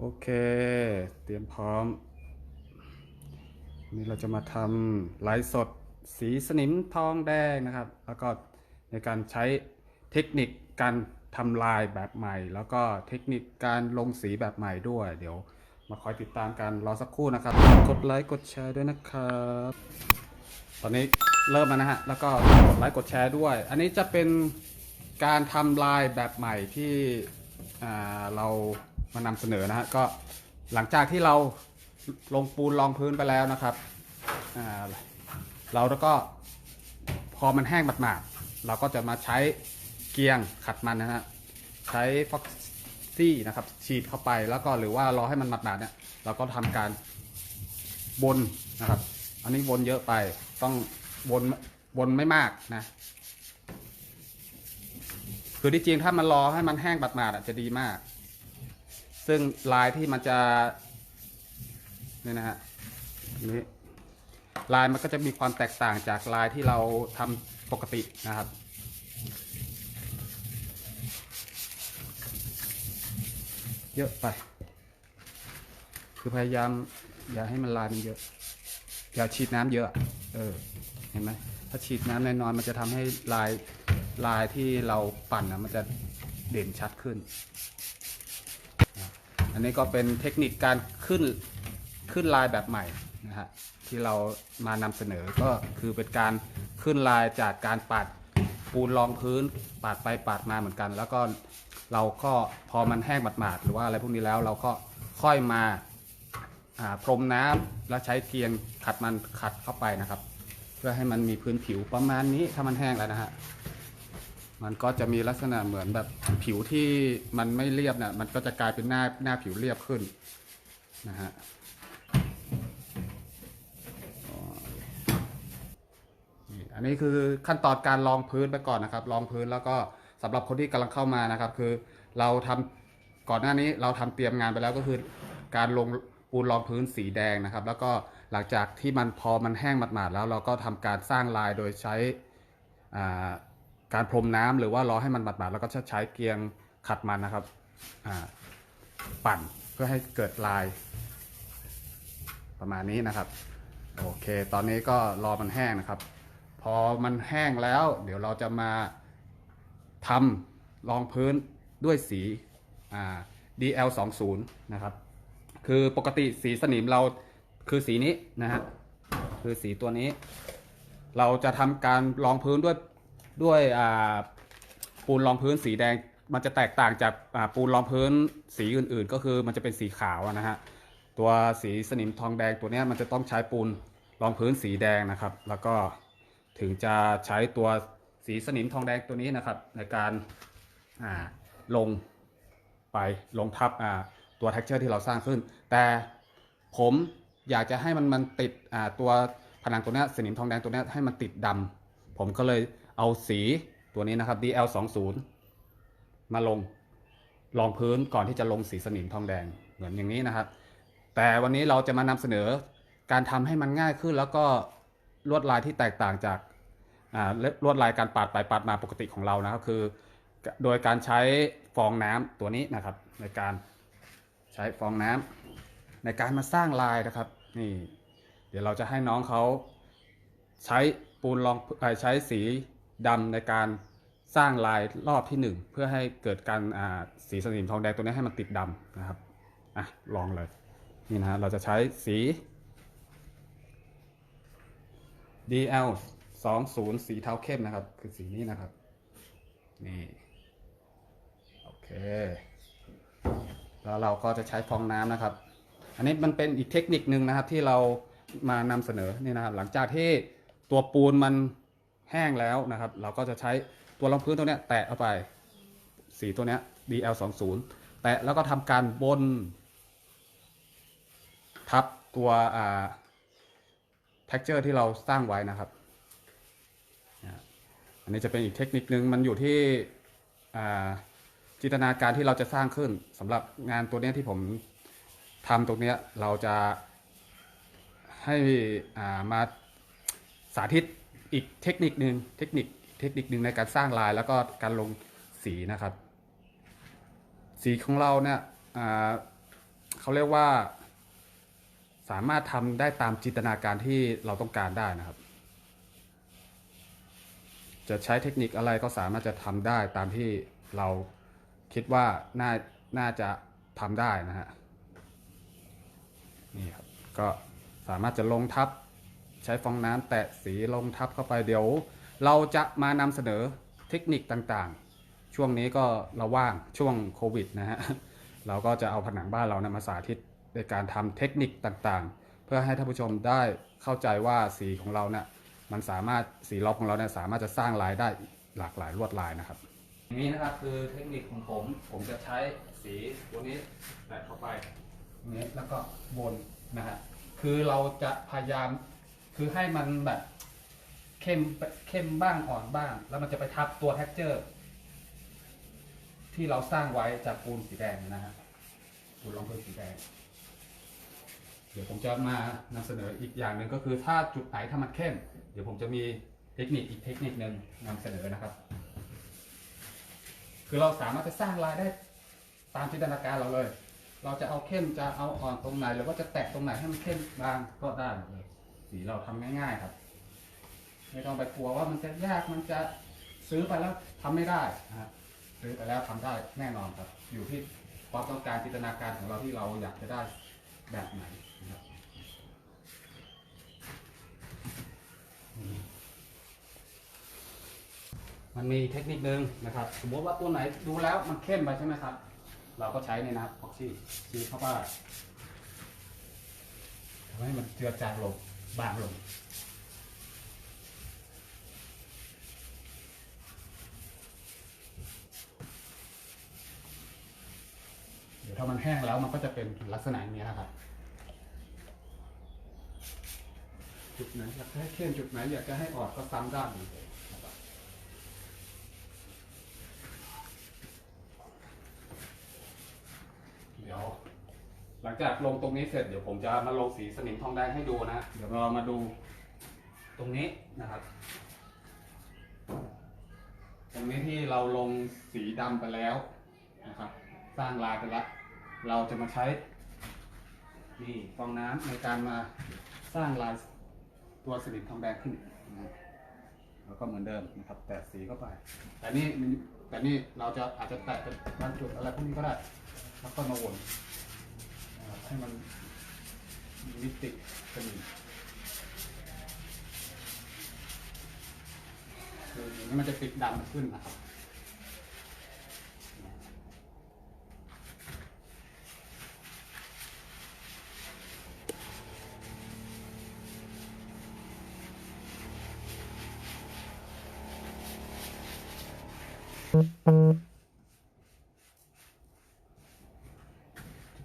โอเค เตรียมพร้อมนนี้เราจะมาทำลฟ์สดสีสนิมทองแดงนะครับ แล้วก็ในการใช้เทคนิคการทำลายแบบใหม่ แล้วก็เทคนิคการลงสีแบบใหม่ด้วย เดี๋ยวมาคอยติดตามกันรอสักครู่นะครับ กดไลค์กดแชร์ด้วยนะครับ ตอนนี้เริ่มแล้วนะฮะ แล้วก็กดไลค์กดแชร์ด้วย อันนี้จะเป็นการทำลายแบบใหม่ที่เรา มานำเสนอนะฮะก็หลังจากที่เราลงปูนรองพื้นไปแล้วนะครับเราแล้วก็พอมันแห้งหมาดๆเราก็จะมาใช้เกียงขัดมันนะฮะใช้ฟ็อกซี่นะครับฉีดเข้าไปแล้วก็หรือว่ารอให้มันหมาดๆเนี่ยเราก็ทำการวนนะครับ อันนี้วนเยอะไปต้องวนวนไม่มากนะคือที่จริงถ้ามันรอให้มันแห้งบัดมาดๆจะดีมาก ซึ่งลายที่มันจะนี่นะฮะนี่ลายมันก็จะมีความแตกต่างจากลายที่เราทำปกตินะครับ เยอะไป คือพยายามอย่าให้มันลายมันเยอะ อย่าฉีดน้ำเยอะ เออ เห็นไหมถ้าฉีดน้ำแน้อยๆมันจะทำให้ลายลายที่เราปั่นนะมันจะเด่นชัดขึ้น อันนี้ก็เป็นเทคนิคการขึ้นขึ้นลายแบบใหม่นะฮะที่เรามานำเสนอก็คือเป็นการขึ้นลายจากการปัดปูนรองพื้นปาดไปปาดมาเหมือนกัน แล้วก็เราก็พอมันแห้งหมาดๆหรือว่าอะไรพวกนี้แล้วเราก็ค่อยมาอ่าพรมน้ำแล้วใช้เกียงขัดมันขัดเข้าไปนะครับ เพื่อให้มันมีพื้นผิวประมาณนี้ถ้ามันแห้งแล้วนะฮะ มันก็จะมีลักษณะเหมือนแบบผิวที่มันไม่เรียบเนี่ยมันก็จะกลายเป็นหน้าหน้าผิวเรียบขึ้นนะฮะอันนี้คือขั้นตอนการรองพื้นไปก่อนนะครับรองพื้นแล้วก็สำหรับคนที่กำลังเข้ามานะครับ คือเราทำก่อนหน้านี้เราทำเตรียมงานไปแล้วก็คือ การลงปูนรองพื้นสีแดงนะครับ แล้วก็หลังจากที่มันพอมันแห้งหมาดๆแล้ว เราก็ทำการสร้างลายโดยใช้อ่า การพรมน้ำหรือว่ารอให้มันบาดๆแล้วก็ใช้เกียงขัดมันนะครับปั่นเพื่อให้เกิดลาย ประมาณนี้นะครับ โอเค ตอนนี้ก็รอมันแห้งนะครับ พอมันแห้งแล้ว เดี๋ยวเราจะมาทำรองพื้นด้วยสี DL 2 0นะครับ คือปกติสีสนิมเราคือสีนี้นะฮะ คือสีตัวนี้ เราจะทำการรองพื้นด้วย ด้วยปูนรองพื้นสีแดงมันจะแตกต่างจากปูนรองพื้นสีอื่นๆ ก็คือมันจะเป็นสีขาวนะฮะตัวสีสนิมทองแดงตัวนี้มันจะต้องใช้ปูนรองพื้นสีแดงนะครับ แล้วก็ถึงจะใช้ตัวสีสนิมทองแดงตัวนี้นะครับ ในการาลงไปลงทับตัว texture ที่เราสร้างขึ้น แต่ผมอยากจะให้มันมันติดตัวผนังตัวนี้สนิมทองแดงตัวนี้ให้มันติดดำผมก็เลย เอาสีตัวนี้นะครับ DL 2 0 มาลงรองพื้นก่อนที่จะลงสีสนิมทองแดงเหมือนอย่างนี้นะครับ แต่วันนี้เราจะมานำเสนอการทำให้มันง่ายขึ้น แล้วก็ลวดลายที่แตกต่างจากลวดลายการปาดไปปาดมาปกติของเรานะครับคือ โดยการใช้ฟองน้ำตัวนี้นะครับ ในการใช้ฟองน้ำในการมาสร้างลายนะครับนี่เดี๋ยวเราจะให้น้องเขาใช้ปูนรองใช้สี ดำในการสร้างลายรอบที่หนึ่งเพื่อให้เกิดการสีสนิมทองแดงตัวนี้ให้มันติดดำนะครับอะลองเลยนี่นะฮะเราจะใช้สี DL 20สีเทาเข้มนะครับ คือสีนี้นะครับ นี่ โอเค แล้วเราก็จะใช้ฟองน้ำนะครับ อันนี้มันเป็นอีกเทคนิคนึงนะครับที่เรามานำเสนอนี่นะครับ หลังจากที่ตัวปูนมัน แห้งแล้วนะครับ เราก็จะใช้ตัวรองพื้นตัวเนี้ยแตะเข้าไปสีตัวเนี้ย DL 2 0แตะแล้วก็ทำการบน ทับตัวอ่า texture ที่เราสร้างไว้นะครับ อันนี้จะเป็นอีกเทคนิคนึงมันอยู่ที่อ่าจินตนาการที่เราจะสร้างขึ้นสำหรับงานตัวเนี้ยที่ผมทำตรงเนี้ยเราจะให้อ่ามาสาธิต อีกเทคนิคหนึ่งเทคนิคเทคนิคหนึ่งในการสร้างลายแล้วก็การลงสีนะครับ สีของเราเนี่ยเขาเรียกว่า สามารถทำได้ตามจินตนาการที่เราต้องการได้นะครับ จะใช้เทคนิคอะไรก็สามารถจะทำได้ตามที่เราคิดว่าน่าน่าจะทำได้นะฮะนี่ครับก็สามารถจะลงทับ ใช้ฟองน้ำแตะสีลงทับเข้าไปเดี๋ยว เราจะมานำเสนอเทคนิคต่างๆ ช่วงนี้ก็เราว่างช่วงโควิดนะฮะเราก็จะเอาผนังบ้านเรานะมาสาธิตในการทำเทคนิคต่างๆ เพื่อให้ท่านผู้ชมได้เข้าใจว่าสีของเราเนี่ยมันสามารถสีล็อบของเราเนี่ยสามารถจะสร้างลายได้หลากหลายลวดลายนะครับนี่นะครับคือเทคนิคของผม ผมจะใช้สีตัวนี้แตะเข้าไปนี้แล้วก็วนนะฮะคือเราจะพยายาม คือให้มันแบบเข้มเข้มบ้างอ่อนบ้าง แล้วมันจะไปทับตัวแท็กเจอร์ ที่เราสร้างไว้จากปูนสีแดงนะฮะปูนรองพื้นสีแดง เดี๋ยวผมจะมานำเสนออีกอย่างหนึ่งก็คือถ้าจุดไหนถ้ามันเข้ม เดี๋ยวผมจะมีเทคนิคอีกเทคนิคหนึ่งนำเสนอนะครับ คือเราสามารถจะสร้างลายได้ตามจินตนาการเราเลย เราจะเอาเข้มจะเอาอ่อนตรงไหนหรือว่าจะแตะตรงไหนให้มันเข้มบางก็ได้เลย สีเราทำง่าย ๆ ครับ ไม่ต้องไปกลัวว่ามันจะยากมันจะซื้อไปแล้วทำไม่ได้นะฮะซื้อไปแล้วทำได้แน่นอนครับ อยู่ที่ความต้องการจินตนาการของเราที่เราอยากจะได้แบบไหนนะครับมันมีเทคนิคนึงนะครับ สมมติว่าตัวไหนดูแล้วมันเข้มไปใช่ไหมครับ เราก็ใช้ในนะครับพ็อกซี่ซีเข้าไปทำให้มันเจือจางลง บางลง เดี๋ยวถ้ามันแห้งแล้วมันก็จะเป็นลักษณะนี้นะครับ จุดไหนอยากให้เข้มจุดไหนอยากจะให้อ่อนก็ซ้ำด้านนี้เลยนะครับเดี๋ยว ห ลังจากลงตรงนี้เสร็จเดี๋ยวผมจะมาลงสีสนิมทองแดงให้ดูนะ เดี๋ยวเรามาดูตรงนี้นะครับ ตรงนี้ที่เราลงสีดำไปแล้วนะครับ สร้างลายไปแล้ว เราจะมาใช้นี่ฟองน้ำในการมาสร้างลายตัวสนิมทองแดงขึ้นนะแล้วก็เหมือนเดิมนะครับ แตะสีเข้าไป แต่นี่มันแต่นี่เราจะอาจจะแตะเป็นบางจุดอะไรพวกนี้ก็ได้ แล้วก็มาวนนะครับ ให้มันมีมิติสนิมคืออย่างนี้มันจะติดดำขึ้นนะครับ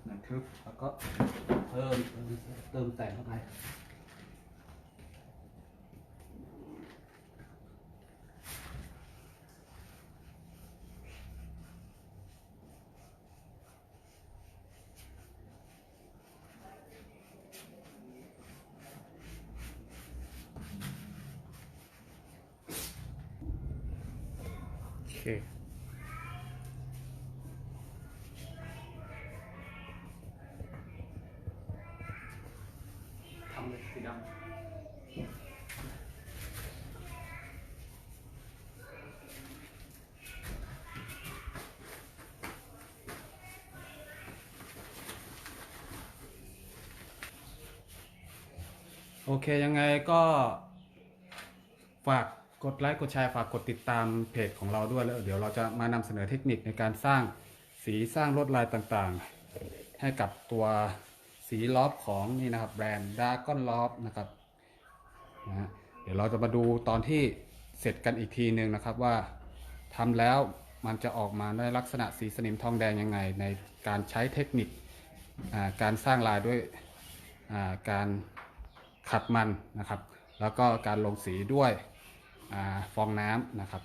หนังทึบแล้วก็เพิ่ม เติมแต่งเข้าไปโอเค เลยสีดำโอเคยังไงก็ฝากกดไลค์กดแชร์ฝากกดติดตามเพจของเราด้วยแล้ว เดี๋ยวเราจะมานำเสนอเทคนิคในการสร้างสีสร้างลวดลายต่างๆ ให้กับตัว สีลอบของนี่นะครับแบรนด์ดาร์ก้อนลอบนะครับนะฮะเดี๋ยวเราจะมาดูตอนที่เสร็จกันอีกทีหนึ่งนะครับว่าทำแล้วมันจะออกมาในลักษณะสีสนิมทองแดงยังไง ในการใช้เทคนิคการสร้างลายด้วยาการขัดมันนะครับ แล้วก็การลงสีด้วยอฟองน้ำนะครับ